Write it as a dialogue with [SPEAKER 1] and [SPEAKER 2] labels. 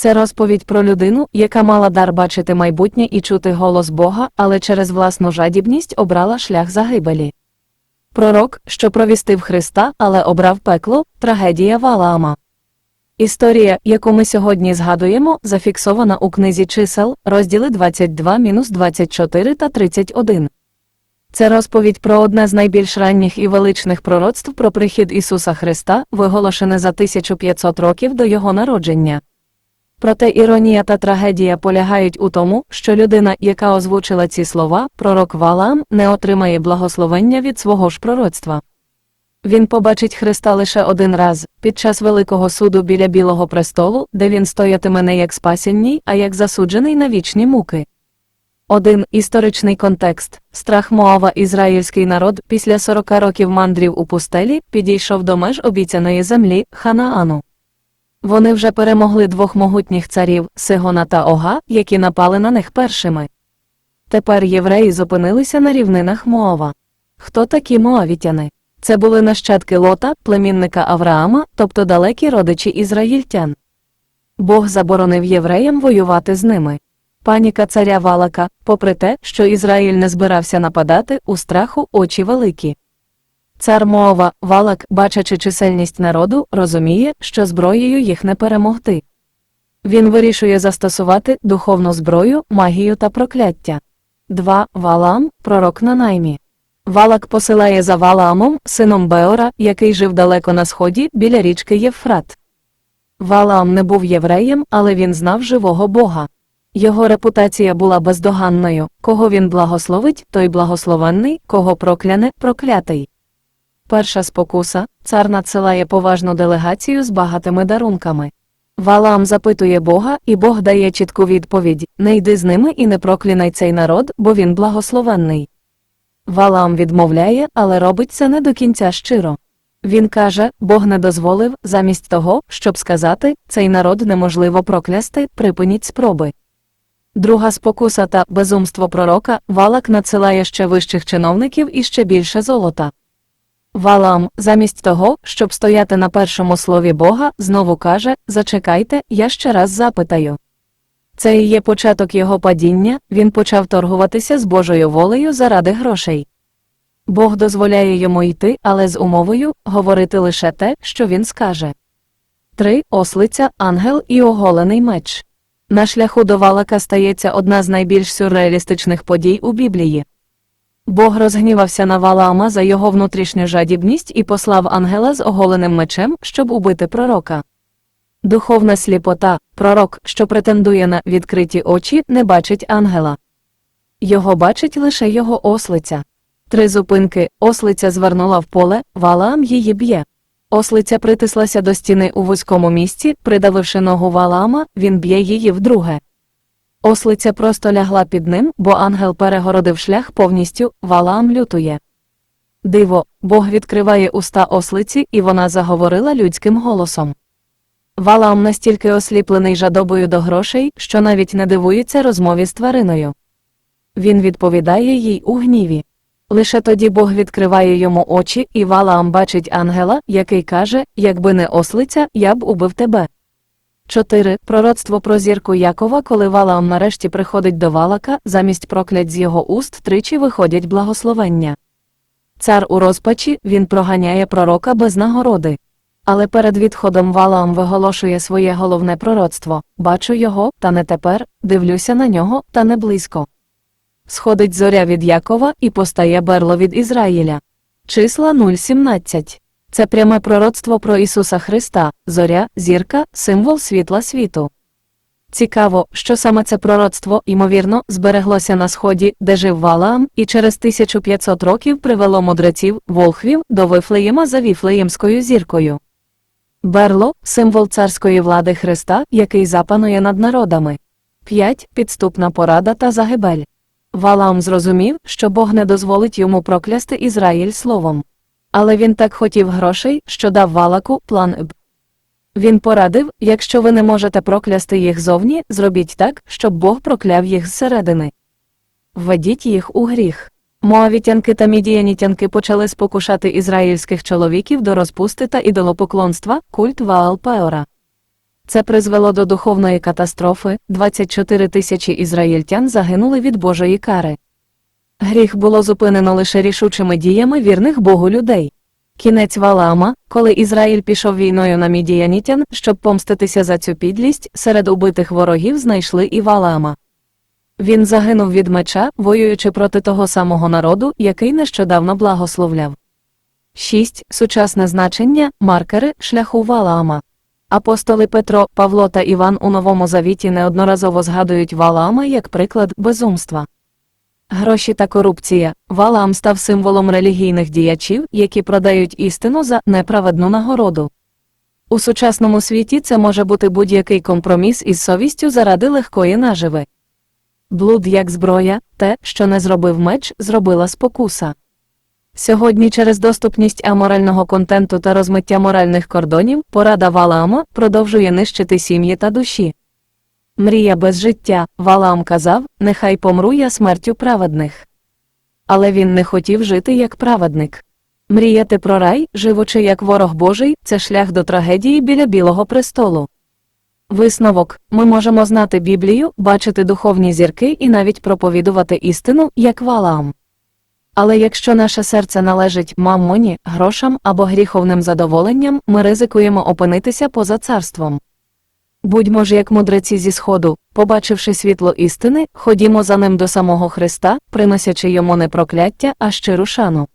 [SPEAKER 1] Це розповідь про людину, яка мала дар бачити майбутнє і чути голос Бога, але через власну жадібність обрала шлях загибелі. Пророк, що провістив Христа, але обрав пекло, трагедія Валаама. Історія, яку ми сьогодні згадуємо, зафіксована у книзі чисел, розділи 22-24 та 31. Це розповідь про одне з найбільш ранніх і величних пророцтв про прихід Ісуса Христа, виголошене за 1500 років до Його народження. Проте іронія та трагедія полягають у тому, що людина, яка озвучила ці слова, пророк Валаам, не отримає благословення від свого ж пророцтва. Він побачить Христа лише один раз, під час Великого суду біля Білого престолу, де він стоятиме не як спасенній, а як засуджений на вічні муки. Один історичний контекст страх Моава ізраїльський народ після 40 років мандрів у пустелі підійшов до меж обіцяної землі Ханаану. Вони вже перемогли двох могутніх царів Сигона та Ога, які напали на них першими. Тепер євреї зупинилися на рівнинах Моава. Хто такі моавітяни? Це були нащадки Лота, племінника Авраама, тобто далекі родичі ізраїльтян. Бог заборонив євреям воювати з ними. Паніка царя Валака, попри те, що Ізраїль не збирався нападати, у страху очі великі. Цар Моава, Валак, бачачи чисельність народу, розуміє, що зброєю їх не перемогти. Він вирішує застосувати духовну зброю, магію та прокляття. 2. Валаам, пророк на наймі. Валак посилає за Валаамом, сином Беора, який жив далеко на сході, біля річки Євфрат. Валаам не був євреєм, але він знав живого Бога. Його репутація була бездоганною кого він благословить, той благословенний, кого прокляне, проклятий. Перша спокуса цар надсилає поважну делегацію з багатими дарунками. Валаам запитує Бога, і Бог дає чітку відповідь не йди з ними і не проклинай цей народ, бо він благословенний. Валаам відмовляє, але робить це не до кінця щиро. Він каже, Бог не дозволив, замість того, щоб сказати, цей народ неможливо проклясти, припиніть спроби. Друга спокуса та безумство пророка Валак надсилає ще вищих чиновників і ще більше золота. Валаам, замість того, щоб стояти на першому слові Бога, знову каже Зачекайте, я ще раз запитаю. Це і є початок його падіння, він почав торгуватися з Божою волею заради грошей. Бог дозволяє йому йти, але з умовою говорити лише те, що він скаже. 3. Ослиця, ангел і оголений меч. На шляху до Валака стається одна з найбільш сюрреалістичних подій у Біблії. Бог розгнівався на Валаама за його внутрішню жадібність і послав ангела з оголеним мечем, щоб убити пророка. Духовна сліпота, пророк, що претендує на відкриті очі, не бачить ангела. Його бачить лише його ослиця. Три зупинки ослиця звернула в поле, Валаам її б'є. Ослиця притислася до стіни у вузькому місці, придавивши ногу Валаама, він б'є її вдруге. Ослиця просто лягла під ним, бо ангел перегородив шлях повністю, Валаам лютує. Диво, Бог відкриває уста ослиці, і вона заговорила людським голосом. Валаам настільки осліплений жадобою до грошей, що навіть не дивується розмові з твариною. Він відповідає їй у гніві. Лише тоді Бог відкриває йому очі, і Валаам бачить ангела, який каже: Якби не ослиця, я б убив тебе. 4. Пророцтво про зірку Якова, коли Валаам нарешті приходить до Валака, замість проклять з його уст тричі виходять благословення. Цар у розпачі він проганяє пророка без нагороди. Але перед відходом Валаам виголошує своє головне пророцтво бачу його, та не тепер, дивлюся на нього, та не близько. Сходить зоря від Якова і постає берло від Ізраїля. Числа 0,17. Це пряме пророцтво про Ісуса Христа, зоря, зірка, символ світла світу. Цікаво, що саме це пророцтво, ймовірно, збереглося на сході, де жив Валаам, і через 1500 років привело мудреців, волхвів, до Вифлеєма за Віфлеємською зіркою. Берло символ царської влади Христа, який запанує над народами. 5. Підступна порада та загибель. Валаам зрозумів, що Бог не дозволить йому проклясти Ізраїль словом. Але він так хотів грошей, що дав Валаку план Б. Він порадив, якщо ви не можете проклясти їх зовні, зробіть так, щоб Бог прокляв їх зсередини. Введіть їх у гріх. Моавітянки та мідіянітянки почали спокушати ізраїльських чоловіків до розпусти та ідолопоклонства, культ Ваал Пеора. Це призвело до духовної катастрофи, 24 тисячі ізраїльтян загинули від Божої кари. Гріх було зупинено лише рішучими діями вірних Богу людей. Кінець Валаама, коли Ізраїль пішов війною на мідіянітян, щоб помститися за цю підлість, серед убитих ворогів знайшли і Валаама. Він загинув від меча, воюючи проти того самого народу, який нещодавно благословляв. 6. Сучасне значення маркери шляху Валаама. Апостоли Петро, Павло та Іван у Новому Завіті неодноразово згадують Валаама як приклад безумства. Гроші та корупція. Валаам став символом релігійних діячів, які продають істину за неправедну нагороду. У сучасному світі це може бути будь-який компроміс із совістю заради легкої наживи. Блуд як зброя, те, що не зробив меч, зробила спокуса. Сьогодні через доступність аморального контенту та розмиття моральних кордонів порада Валаама продовжує нищити сім'ї та душі. Мрія без життя, Валаам казав, нехай помру я смертю праведних. Але він не хотів жити як праведник. Мріяти про рай, живучи як ворог Божий, це шлях до трагедії біля Білого престолу. Висновок ми можемо знати Біблію, бачити духовні зірки і навіть проповідувати істину, як Валаам. Але якщо наше серце належить маммоні, грошам або гріховним задоволенням, ми ризикуємо опинитися поза царством. Будьмо ж як мудреці зі сходу, побачивши світло істини, ходімо за ним до самого Христа, приносячи йому не прокляття, а щиру шану.